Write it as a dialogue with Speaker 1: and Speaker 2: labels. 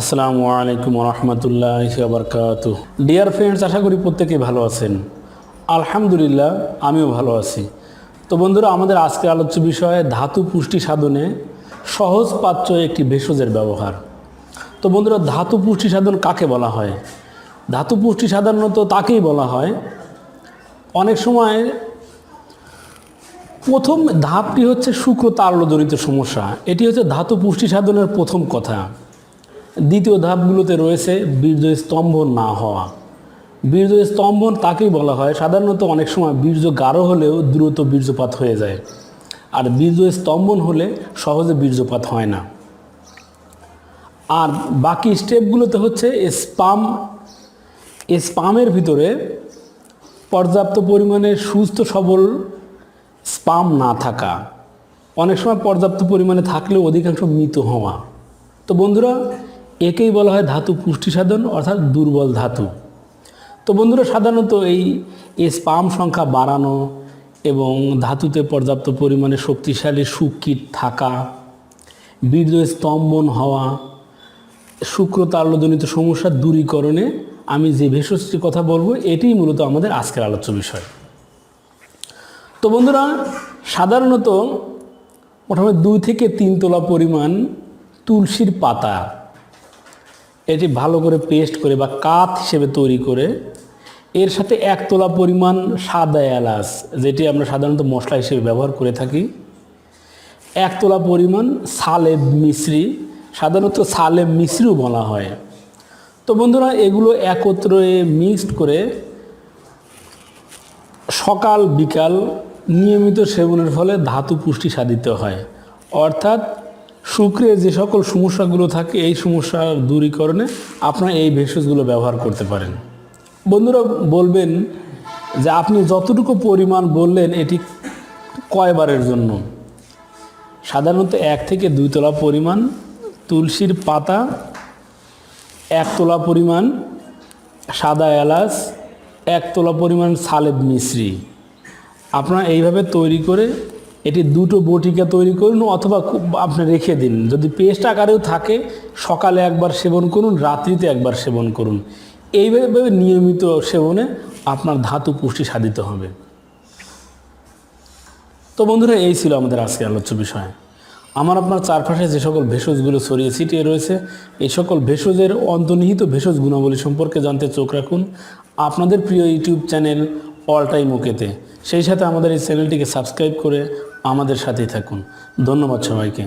Speaker 1: আসসালামু আলাইকুম রহমতুল্লাহ বারকাত dear friends আশা করি প্রত্যেকেই ভালো আছেন। আলহামদুলিল্লাহ, আমিও ভালো আছি। তো বন্ধুরা, আমাদের আজকের আলোচ্য বিষয়ে ধাতু পুষ্টি সাধনে সহজ পাচ্য একটি ভেষজের ব্যবহার। তো বন্ধুরা, ধাতু পুষ্টি সাধন কাকে বলা হয়? ধাতু পুষ্টি সাধারণত তাকেই বলা হয়। অনেক সময় প্রথম ধাপটি হচ্ছে শুক্র তারলজনিত সমস্যা। এটি হচ্ছে ধাতু পুষ্টি সাধনের প্রথম কথা। দ্বিতীয় ধাপগুলোতে রয়েছে বীর্য স্তম্ভন না হওয়া। বীর্য স্তম্ভন তাকেই বলা হয়। সাধারণত অনেক সময় বীর্য গাঢ় হলেও দ্রুত বীর্যপাত হয়ে যায়। আর বীর্য স্তম্ভন হলে সহজে বীর্যপাত হয় না। আর বাকি স্টেপগুলোতে হচ্ছে স্পাম। স্পামের ভিতরে পর্যাপ্ত পরিমাণে সুস্থ সবল স্পাম না থাকা। অনেক সময় পর্যাপ্ত পরিমাণে থাকলেও অধিকাংশ মৃত হওয়া। তো বন্ধুরা একেই বলা হয় ধাতু পুষ্টি সাধন, অর্থাৎ দুর্বল ধাতু। তো বন্ধুরা, সাধারণত এই স্পাম সংখ্যা বাড়ানো এবং ধাতুতে পর্যাপ্ত পরিমাণে শক্তিশালী সুকীট থাকা বীর্য স্তম্ভন হওয়া শুক্রতাল্যজনিত সমস্যার দূরীকরণে আমি যে ভেষজটির কথা বলব, এটিই মূলত আমাদের আজকের আলোচ্য বিষয়। তো বন্ধুরা, সাধারণত প্রথমে দুই থেকে তিন তোলা পরিমাণ তুলসীর পাতা এটি ভালো করে পেস্ট করে বা কাত হিসেবে তৈরি করে এর সাথে এক তোলা পরিমাণ সাদা এলাচ, যেটি আমরা সাধারণত মশলা হিসেবে ব্যবহার করে থাকি। এক তোলা পরিমাণ সালেব মিশ্রি, সাধারণত সালেব মিশ্রিও বলা হয়। তো বন্ধুরা, এগুলো একত্রে মিক্সড করে সকাল বিকাল নিয়মিত সেবনের ফলে ধাতু পুষ্টি সাধিত হয়। অর্থাৎ শুক্রে যে সকল সমস্যাগুলো থাকে, এই সমস্যা দূরীকরণে আপনারা এই ভেষজগুলো ব্যবহার করতে পারেন। বন্ধুরা বলবেন যে আপনি যতটুকু পরিমাণ বললেন, এটি কয়বারের জন্য? সাধারণত এক থেকে দুই তোলা পরিমাণ, তুলসীর পাতা এক তোলা পরিমাণ, সাদা এলাচ এক তোলা পরিমাণ, সালেব মিশ্রি। আপনারা এইভাবে তৈরি করে এটি দুটো বটিকা তৈরি করুন অথবা আপনি রেখে দিন। যদি পেস্ট আকারেও থাকে, সকালে একবার সেবন করুন, রাত্রিতে একবার সেবন করুন। এইভাবে নিয়মিত সেবনে আপনার ধাতু পুষ্টি সাধিত হবে। তো বন্ধুরা, এই ছিল আমাদের আজকে আলোচ্য বিষয়। আমার আপনার চারপাশে যে সকল ভেষজগুলো ছড়িয়ে ছিটিয়ে রয়েছে, এই সকল ভেষজের অন্তর্নিহিত ভেষজ গুণাবলী সম্পর্কে জানতে চোখ রাখুন। আপনাদের প্রিয় ইউটিউব চ্যানেল অল টাইম ওকেতে সেই সাথে আমাদের এই চ্যানেলটিকে সাবস্ক্রাইব করে আমাদের সাথেই থাকুন। ধন্যবাদ সবাইকে।